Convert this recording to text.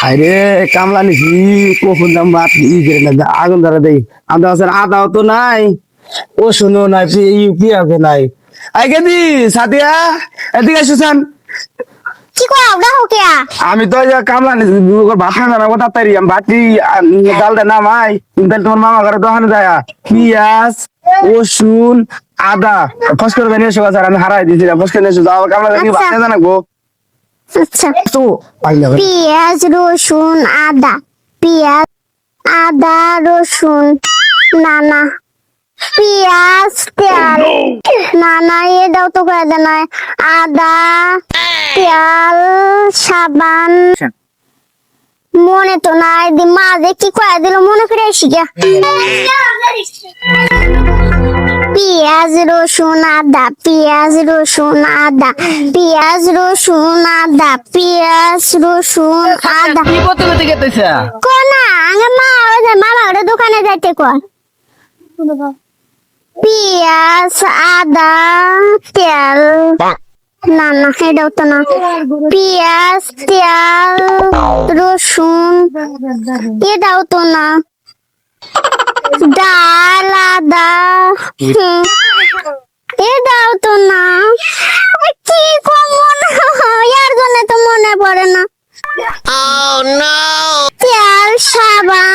আরে কামলা নিছি কখন দাম করে না আগুন ধরে দেই। আদা আছে আদাও তো নাই ও শুনো নাই ইউপি আছে নাই। আই গেদি সাদিয়া এদিকে সুসান কি কয় ওটা হোকিয়া আমি তো যে কামলা নিছি ভাত খানা না ওটা তারি আমি বাটি ডালটা নামাই তাহলে তোমার মামা ঘরে দোকানে যায় পিঁয়াজ রসুন আদা ফস করে বেরিয়ে এসো স্যার আমি হারাই দিয়েছিলাম ফস করে এসো যাও কামলা ভাত। জানাব। পেঁয়াজ রসুন আদা। পেঁয়াজ আদা রসুন নানা। পেঁয়াজ তেল নানা এ দাও তো করে দেন আদা তেল সাবান। মনে তো নাই মাঝে কি কয়ে দিল মনে করে এসি গিয়া। পেঁয়াজ রসুন আদা পেঁয়াজ রসুন আদা পেঁয়াজ রসুন আদা পেঁয়াজ রসুন আদা। কি করতে করতে গেতেছে কোনা আগে মা যে মামা ওটা দোকানে যাইতে কয়। পেঁয়াজ আদা তেল। না না এটাও তো না। পেঁয়াজ তেল রসুন এটাও তো না। এ দাও তো না। কি করব না এর জন্য তো মনে পড়ে না। ও নো তেল সাবান